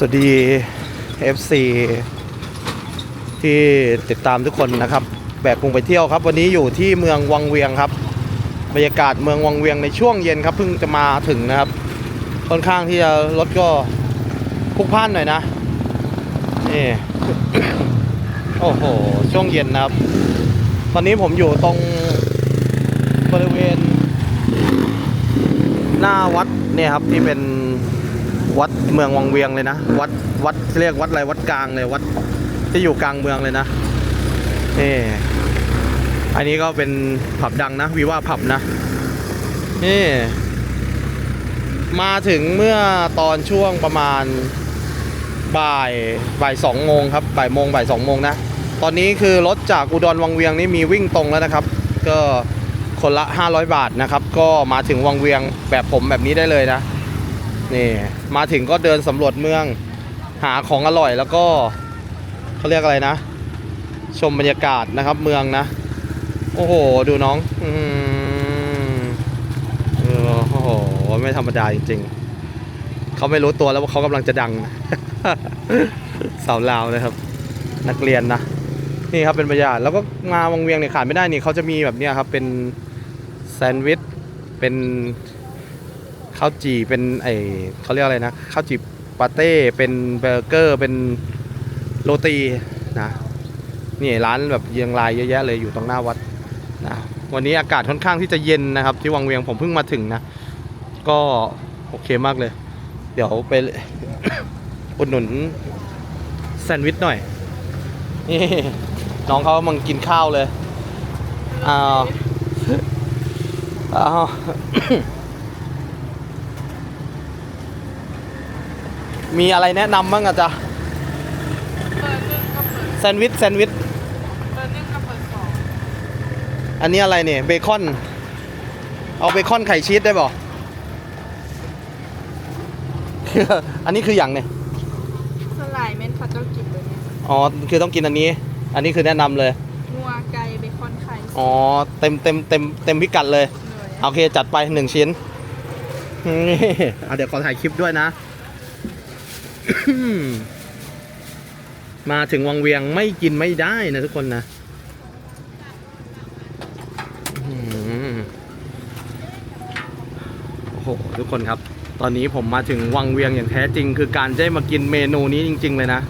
สวัสดี FC ที่ติดตามทุกคนนะครับ แบกพุงไปเที่ยวครับ วันนี้อยู่ที่เมืองวังเวียงครับ บรรยากาศเมืองวังเวียงในช่วงเย็นครับเพิ่งจะมาถึงนะครับ ค่อนข้างที่จะรถก็พุกพ่านหน่อยนะนี่โอ้โห ช่วงเย็นนะครับ ตอนนี้ผมอยู่ตรงบริเวณ หน้าวัดเนี่ยครับที่เป็น วัดเมืองวังเวียงเลยนะ วัดวัดเรียกวัดอะไรวัดกลางเลยวัดที่อยู่กลางเมืองเลยนะนี่อันนี้ก็เป็นผับดังนะวีว่าผับนะนี่มาถึงเมื่อตอนช่วงประมาณบ่ายบ่ายสองโมงครับบ่ายโมงบ่ายสองโมงนะ ตอนนี้คือรถจากอุดรวังเวียงนี่มีวิ่งตรงแล้วนะครับ ก็คนละ 500 บาทนะครับ ก็มาถึงวังเวียงแบบผมแบบนี้ได้เลยนะ นี่มาถึงก็เดินสำรวจเมืองหาของอร่อยแล้วก็เขาเรียกอะไรนะ ชมบรรยากาศนะครับเมืองนะ โอ้โห ดูน้องอืโอ้โหไม่ธรรมดาจริงๆเขาไม่รู้ตัวแล้วว่าเขากำลังจะดัง สาวลาวนะครับ นักเรียนนะนี่ครับเป็นบรรยากาศแล้วก็มาวังเวียงเนี่ยขาดไม่ได้นี่เขาจะมีแบบเนี้ยครับเป็นแซนด์วิชเป็น ข้าวจี่เป็นไอเขาเรียกอะไรนะข้าวจี่ปาเต้เป็นเบอร์เกอร์เป็นโรตีนะนี่ร้านแบบเรียงรายเยอะแยะเลยอยู่ตรงหน้าวัดนะวันนี้อากาศค่อนข้างที่จะเย็นนะครับ ที่วังเวียงผมเพิ่งมาถึงนะ ก็โอเคมากเลย เดี๋ยวไปอุดหนุนแซนด์วิชหน่อยนี่น้องเขากำลังกินข้าวเลยอ้าวอ้าว มีอะไรแนะนำบ้างอะจ๊ะเปิดหนึ่งก็เปิดแซนด์วิชแซนด์วิชเปิดหนึ่งก็เปิดสองอันนี้อะไรเนี่ยเบคอน เอาเบคอนไข่ชีสได้ป่ะ อันนี้คืออย่างเนี่ย สลายเม็ดผัดเจ้ากิบเลยเนี่ยอ๋อ คือต้องกินอันนี้ อันนี้คือแนะนำเลย งัวไก่เบคอนไข่อ๋อ เต็มเต็มเต็มเต็มพิกัดเลยเหนื่อยโอเค จัดไปหนึ่งชิ้นนี่เอาเดี๋ยวขอถ่ายคลิปด้วยนะ มาถึงวังเวียงไม่กินไม่ได้นะทุกคนนะโอ้โหทุกคนครับ ตอนนี้ผมมาถึงวังเวียงอย่างแท้จริง คือการได้มากินเมนูนี้จริง ๆ เลยนะ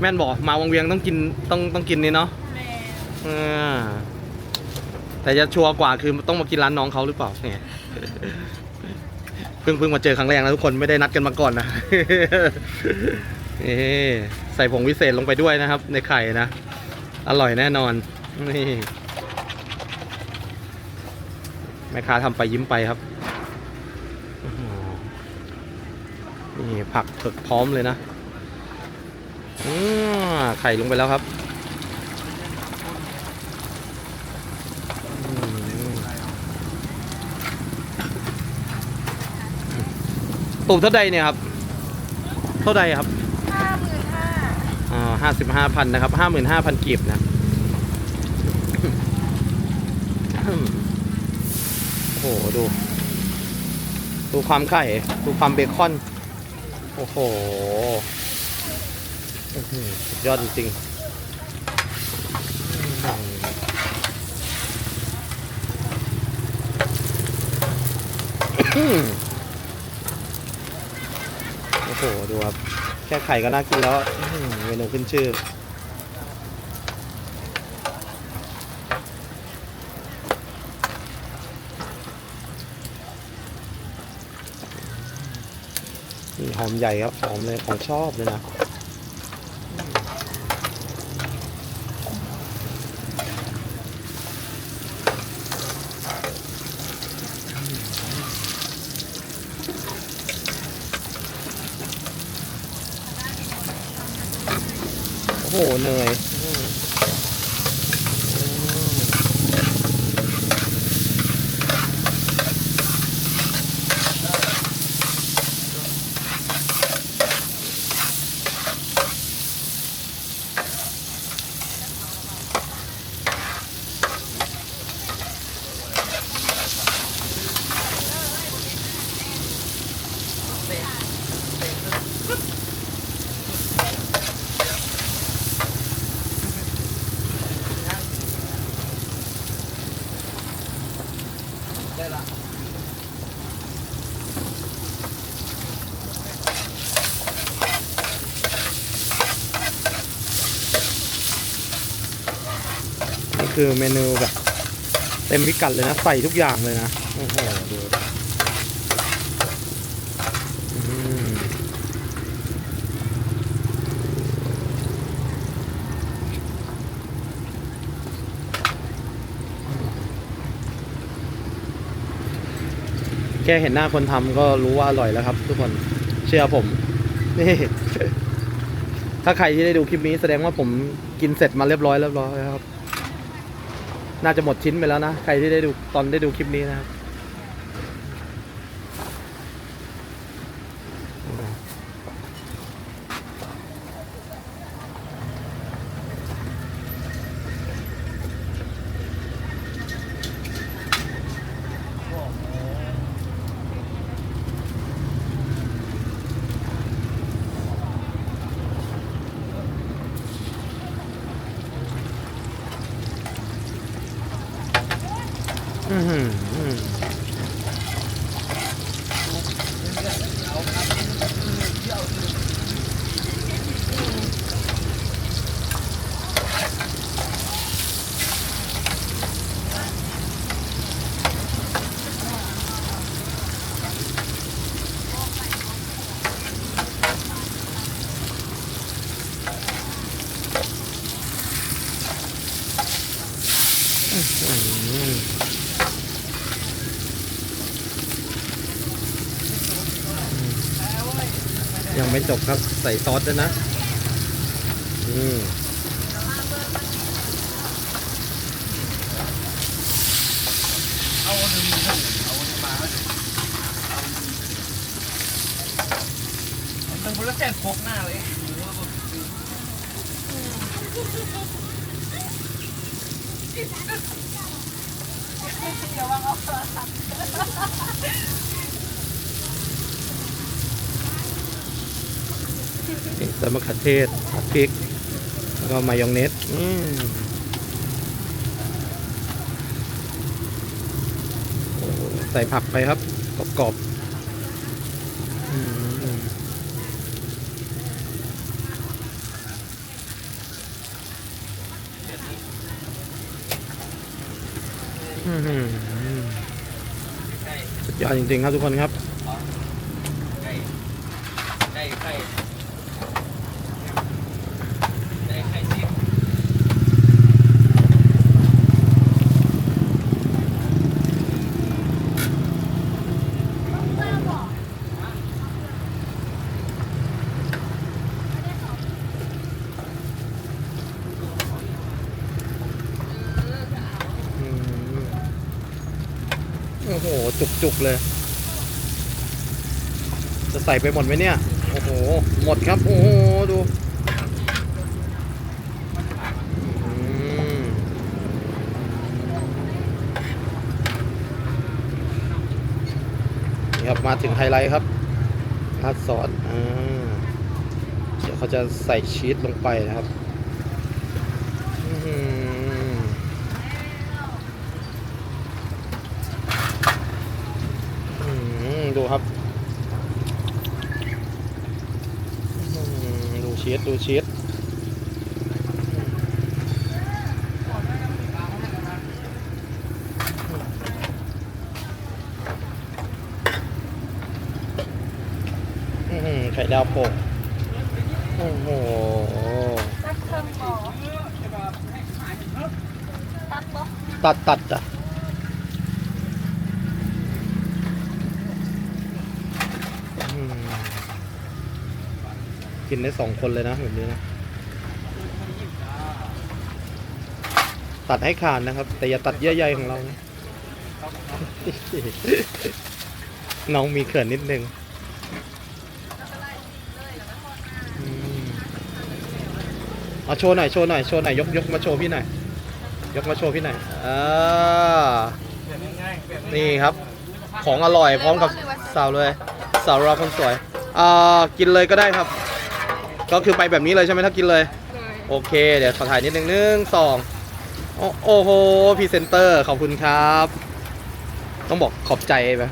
แม่นบอกมาวังเวียงต้องกินต้องต้องกินนี่เนาะแต่จะชัวร์กว่าคือต้องมากินร้านน้องเขาหรือเปล่าเนี่ย พิ่งเพิ่งมาเจอครั้งแรกนะทุกคนไม่ได้นัดกันมาก่อนนะนี่ใส่ผงวิเศษลงไปด้วยนะครับ ในไข่นะ อร่อยแน่นอนนี่แม่ค้าทำไปยิ้มไปครับนี่ผักเผือกพร้อมเลยนะอืมไข่ลงไปแล้วครับ ตูบเท่าใดเนี่ยครับ เท่าใดครับห้าหมื่นห้าอ่าห้าสิบห้าพันนะครับห้าหมื่นห้าพันกีบนะโอ้โหดู ดูความไข่ดูความเบคอน โอ้โหอื้อหือสุดยอดจริงๆอื้อหือโอ้โห ดูครับ แค่ไข่ก็น่ากินแล้วเมนูขึ้นชื่อ หอมใหญ่ครับหอมเลยของชอบเลยนะ หเห ได้ละนี่คือเมนูแบบเต็มพิกัดเลยนะ ใส่ทุกอย่างเลยนะ โอ้โหดู ค่เห็นหน้าคนทำก็รู้ว่าอร่อยแล้วครับ ทุกคนเชื่อผมนี่ถ้าใครที่ได้ดูคลิปนี้แสดงว่าผมกินเสร็จมาเรียบร้อยเรียบร้อยแล้วครับ น่าจะหมดชิ้นไปแล้วนะ ใครที่ได้ดูตอนได้ดูคลิปนี้นะครับ อือหืออืมอืม ยังไม่จบครับ ใส่ซอสด้วยนะอืมเอาอันนี้มันคนละแสนพกหน้าเลย นี่ใส่มะเขือเทศผัดพริก แล้วก็มายองเนสอืมใส่ผักไปครับกรอบๆอืมอื้อหือสุดยอดจริงๆครับทุกคนครับ ไก่ไก่ไข่ไก่ไข่ซิม อืมโอ้โห จุกๆเลย จะใส่ไปหมดไหมเนี่ย โอ้โห หมดครับ โอ้โห ดูนี่ครับ มาถึงไฮไลท์ครับราดซอสอ่าเดี๋ยวเขาจะใส่ชีสลงไปนะครับ อื้อหือ อืม ดูครับอืมดูชีสดูชีสอื้อหือไข่ดาวโปะโอ้โหตักเครื่องบ่อตักบ่ตัดตัดอะ กินได้สองคนเลยนะแบบนี้นะตัดให้ขาดนะครับ แต่อย่าตัดเยื่อใยของเรานะน้องมีเขินนิดนึงเอาโชว์หน่อยโชว์หน่อยโชว์หน่อยยกยกมาโชว์พี่หน่อยยกมาโชว์พี่หน่อยอ่านี่ครับ ของอร่อยพร้อมกับสาวเลย สาวเราคนสวยอ่ากินเลยก็ได้ครับ ก็คือไปแบบนี้เลยใช่ไหมถ้ากินเลยเลย โอเค เดี๋ยวขอถ่ายนิดนึงหนึ่งสองโอ้โอ้โหพรีเซนเตอร์ขอบคุณครับ ต้องบอกขอบใจไหม